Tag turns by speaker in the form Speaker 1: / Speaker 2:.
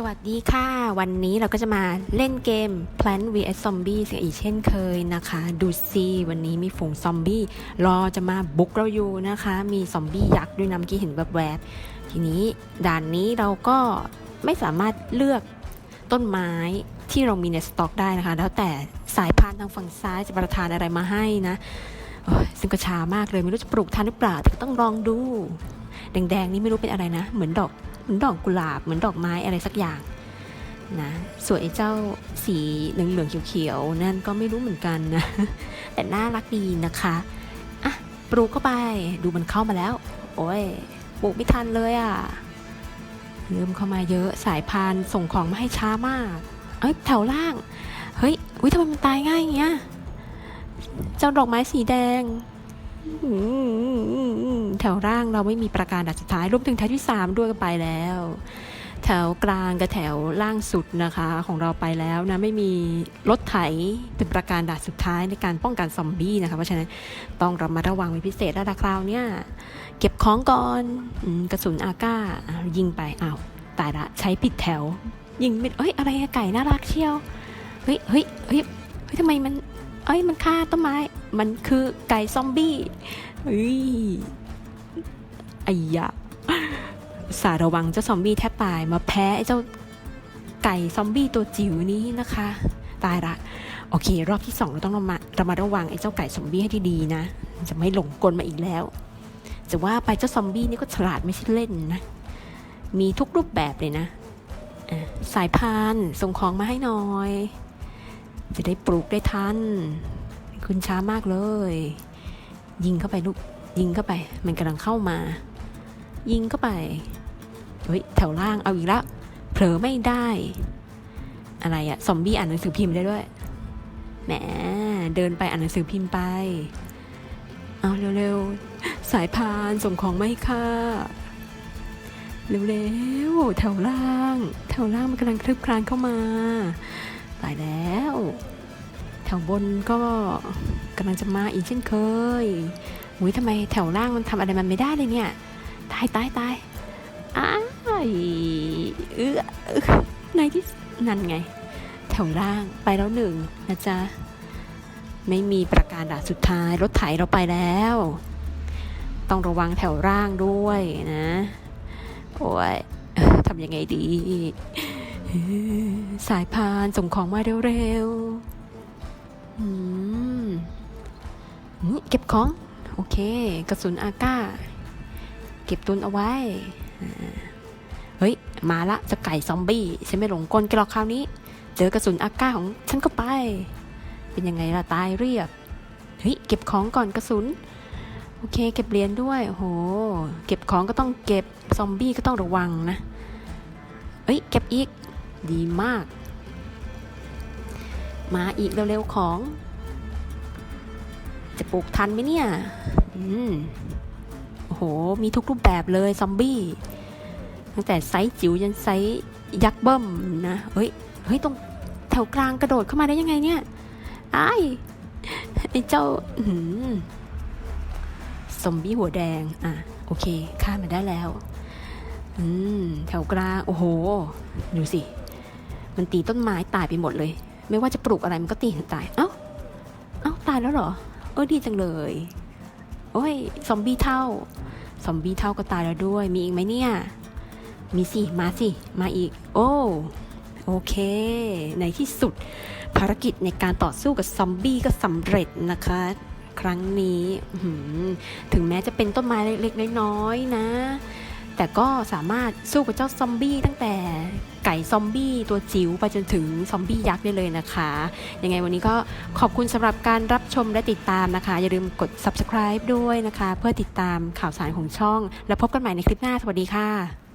Speaker 1: สวัสดีค่ะ วันนี้เราก็จะมาเล่นเกม Plant vs Zombie เสียอีกเช่นเคยนะคะ ดูซีวันนี้มีฝูงซอมบี้รอจะมาบุกเราอยู่นะคะ มีซอมบี้ยักษ์ด้วยนะเมื่อกี้เห็นแบบแวบๆทีนี้ด่านนี้เราก็ไม่สามารถเลือกต้นไม้ที่เรามีในสต็อกได้นะคะ แล้วแต่สายพานทางฝั่งซ้ายจะประทานอะไรมาให้นะซึ่งก็ช้ามากเลยไม่รู้จะปลูกทันหรือเปล่าแต่ต้องลองดู แดงๆนี่ไม่รู้เป็นอะไรนะ เหมือนดอกเหมือนดอกกุหลาบเหมือนดอกไม้อะไรสักอย่างนะส่วนไอ้เจ้าสีเหลืองๆเขียวๆนั่นก็ไม่รู้เหมือนกันนะ แต่น่ารักดีนะคะอะปลูกเข้าไปดูมันเข้ามาแล้ว โอ้ยปลูกไม่ทันเลยอะเริ่มเข้ามาเยอะสายพานส่งของมาให้ช้ามาก เอ้ยแถวล่าง เฮ้ยอุ้ยทำไมมันตายง่ายอย่างเงี้ยเจ้าดอกไม้สีแดง แถวร่างเราไม่มีประการดัดสุดท้ายรวมถึงแถวที่สามด้วยก็ไปแล้ว แถวกลางกับแถวล่างสุดนะคะของเราไปแล้วนะไม่มีรถไถเป็นประการดัดสุดท้ายในการป้องกันซอมบี้นะคะเพราะฉะนั้นต้องระมัดระวังเป็นพิเศษแล้วละคราวเนี่ยเก็บของก่อนอกระสุนอาก้ายิงไปอ้าวตายละใช้ผิดแถว ยิงไม่เอ้ยอะไรไก่น่ารักเชียวเฮ้ยเฮ้ยเฮ้ยเฮ้ยทำไมมันเอ้ยมันฆ่าต้นไม้ มันคือไก่ซอมบี้เฮ้ยไอ้ยะสาระวังเจ้าซอมบี้แทบตายมาแพ้ไอ้เจ้าไก่ซอมบี้ตัวจิ๋วนี้นะคะ ตายละ โอเค รอบที่สองเราต้องระมัดระมัดระวังไอ้เจ้าไก่ซอมบี้ให้ดีๆนะ จะไม่หลงกลมาอีกแล้วจะว่าไปเจ้าซอมบี้นี่ก็ฉลาดไม่ใช่เล่นนะ มีทุกรูปแบบเลยนะอะสายพานส่งของมาให้หน่อย จะได้ปลูกได้ทัน คุณช้ามากเลย ยิงเข้าไปลูก ยิงเข้าไป มันกำลังเข้ามา ยิงเข้าไปเฮ้ยแถวล่างเอาอีกแล้วเผลอไม่ได้ อะไรอะซอมบี้อ่านหนังสือพิมพ์ได้ด้วยแหมเดินไปอ่านหนังสือพิมพ์ไป เอาเร็วๆสายพานส่งของมาให้ค่ะเร็วๆแถวล่าง แถวล่างมันกำลังคลึบคลานเข้ามา ตายแล้ว แถวบนก็กำลังจะมาอีกเช่นเคยอุ้ยทำไมแถวล่างมันทำอะไรมันไม่ได้เลยเนี่ย ตายตายตายอ้ายเออในที่นั่นไง แถวล่างไปแล้วหนึ่งนะจ๊ะ ไม่มีประการด่าสุดท้ายรถไถเราไปแล้ว ต้องระวังแถวล่างด้วยนะโอ้ยทำยังไงดี สายพานส่งของมาเร็วๆ อืมเก็บของ โอเค กระสุนอาก้า เก็บตุนเอาไว้ เฮ้ย มาละจะไก่ซอมบี้ฉันไม่หลงกลแกหรอกคราวนี้ เจอกระสุนอาก้าของฉันก็ไป เป็นยังไงล่ะ ตายเรียบ เฮ้ย เก็บของก่อนกระสุน โอเค เก็บเหรียญด้วยโห เก็บของก็ต้องเก็บ ซอมบี้ก็ต้องระวังนะเอ้ย เก็บอีก ดีมาก มาอีกเร็วๆของ จะปลูกทันไหมเนี่ย อืม โอ้โห มีทุกรูปแบบเลยซอมบี้ ตั้งแต่ไซส์จิ๋วยันไซส์ยักษ์เบิ้มนะ เฮ้ย เฮ้ย ตรงแถวกลางกระโดดเข้ามาได้ยังไงเนี่ยไอ้ายไอ้เจ้าอื้อหือซอมบี้หัวแดง อะ โอเคฆ่ามันได้แล้ว อืม แถวกลาง โอ้โห ดูสิ มันตีต้นไม้ตายไปหมดเลย ไม่ว่าจะปลูกอะไรมันก็ตีถึงตาย เอ้า เอ้าตายแล้วเหรอ เออดีจังเลย โอ้ยซอมบี้เท่า ซอมบี้เท่าก็ตายแล้วด้วย มีอีกไหมเนี่ย มีสิ มาสิ มาอีก โอ้โอเค ในที่สุดภารกิจในการต่อสู้กับซอมบี้ก็สำเร็จนะคะ ครั้งนี้ถึงแม้จะเป็นต้นไม้เล็กๆน้อยๆนะ แต่ก็สามารถสู้กับเจ้าซอมบี้ตั้งแต่ ไก่ซอมบี้ตัวจิ๋วไปจนถึงซอมบี้ยักษ์ได้เลยนะคะยังไงวันนี้ก็ขอบคุณสำหรับการรับชมและติดตามนะคะ อย่าลืมกด subscribe ด้วยนะคะ เพื่อติดตามข่าวสารของช่อง แล้วพบกันใหม่ในคลิปหน้าสวัสดีค่ะ